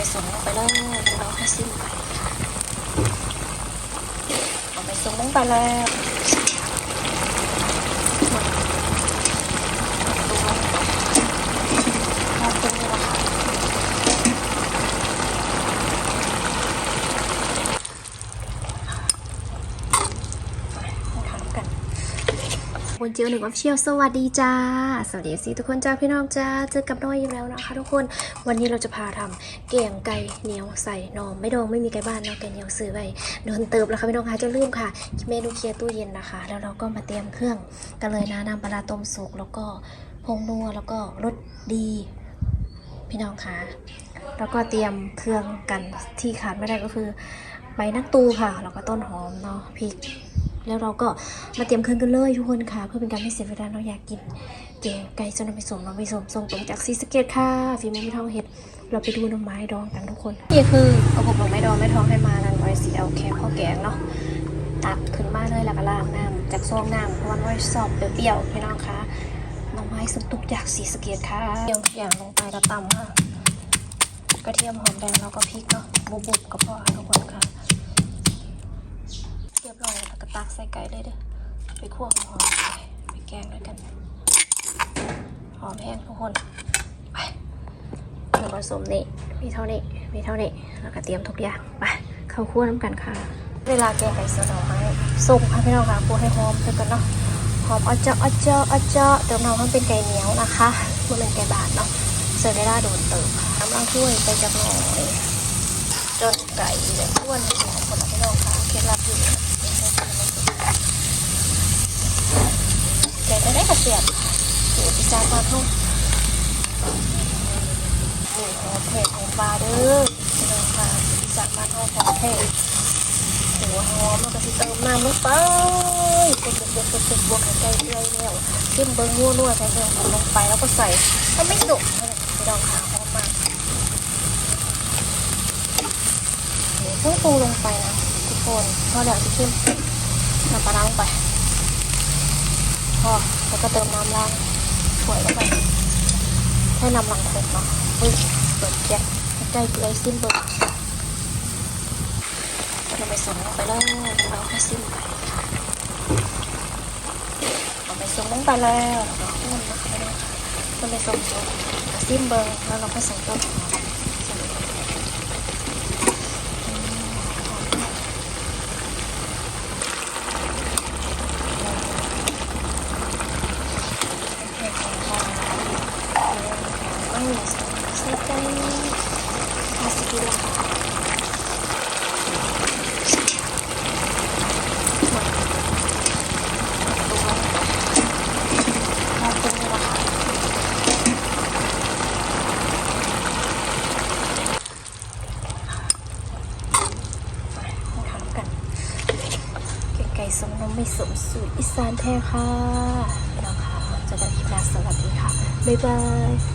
ไปส่งลงไปเลยเราให้สิ้นไปเอาไปส่งลงไปแล้วรอบตรงนี้ละค่ะมาทำกัน คนเจียวหนึ่งวับเชียวสวัสดีจ้า สวัสดีสิทุกคนจ้าพี่น้องจ้าเจอกับน้อยอีกแล้วนะคะทุกคนวันนี้เราจะพาทำแกงไก่เหนียวใส่นมไม่ดองไม่มีไก่บ้านเนาะแกงเหนียวซื้อไว้โดนเติบแล้วค่ะพี่น้องคะจะลืมค่ะ เมนูเคลียร์ตู้เย็นนะคะ แล้วเราก็มาเตรียมเครื่องกันเลยนะน้ำปลาร้าต้มสุกแล้วก็พงนัวแล้วก็รสดีพี่น้องคะแล้วก็เตรียมเครื่องกันที่ขาดไม่ได้ก็คือใบนักตูค่ะแล้วก็ต้นหอมเนาะพริก แล้วเราก็มาเตรียมเครื่องกันเลยทุกคนค่ะ เพื่อเป็นการไม่เสียเวลาเราอยากกินแกงไก่จนเราไปส่งเราไปส่งส่งตรงจากซีสเกตค่ะฝีมือไม่เท่าเห็ดเราไปดูน้ำไม้ดองกันทุกคนนี่คือเอาผมดอกไม้ดองไม้ท้องให้มานันไว้สีเอาแค่ข้าวแกงเนาะตักขึ้นมาเลยแล้วก็ล้างน้ำจากซองน้ำเพราะว่าไว้สอบเปรี้ยวๆพี่น้องคะน้ำไม้สมตุกจากสีสเกตค่ะเตรียมทุกอย่างลงไปแล้วตำค่ะกระเทียมหอมแดงแล้วก็พริกเนาะบุบๆกับพ่อทุกคนค่ะ รียบร้อยแล้วก็ตักใส่ไก่เลยเด้อไปคั่วหอมไปไปแกงด้วยกัน หอมแห้งทุกคนไปส่วนผสมนี่มีเท่านี้มีเท่านี้แล้วก็เตรียมทุกอย่างไปเข้าคั่วน้ำกันค่ะ เวลาแกงไก่เสือดอไม้ส่งค่ะพี่น้องค่ะคั่วให้หอมไปก่อนเนาะหอมอ้อเจาะอ้อเจาะอ้อเจาะเติมน้ำให้เป็นไก่เหนียวนะคะมันเป็นไก่บาดเนาะเสิร์ฟได้ได้โดนเติมค่ะกำลังถ้วยไปจักหน่อยจนไก่แบบอ้วนของคนละพี่น้องค่ะเคล็ดลับอยู่ แกงจะได้กระเสียบสูตรอีสานมานเท่า โอ้โหเผ็ดของปลาเด้อพี่น้องค่ะจานมาเท่าของเผ็ดหัวหอมแล้วก็สิเติมน้ำลงไปเป็นเป็นเป็นเป็นเป็นบวกไข่ไก่เรื่อยแล้วจิ้มเบิ้งนัวนัวใส่เครื่องหอมลงไปแล้วก็ใส่ถ้าไม่สุกพี่น้องค่ะหอมมากเดี๋ยวต้องปรุงลงไปนะทุกคนพอเดี๋ยวจะขึ้นน้ำปลาร้าลงไปพอแล้วก็เติมน้ำล้างถ้วยลงไป ให้น้ำลังคงเนาะเปิดแก๊สใกล้เกลือซิมเบิร์เราไปส่งลงไปแล้วเราให้ซิมไปเราไปส่งลงไปแล้วเราก็อุ่นนะคะเราไปส่งส่งซิมเบิร์แล้วเราก็ส่ต้นหอืมหอมมากเผ็ดของปลาไม่ใส่ใจมาสกิลละค่ะรอบตรงนี้ละค่ะไปมาทำกันเก่งไก่สมนมไม่สมสูตรอีสานแท้ค่ะน้องค่ะเจอกันคลิปหน้าสวัสดีค่ะ บ๊ายบาย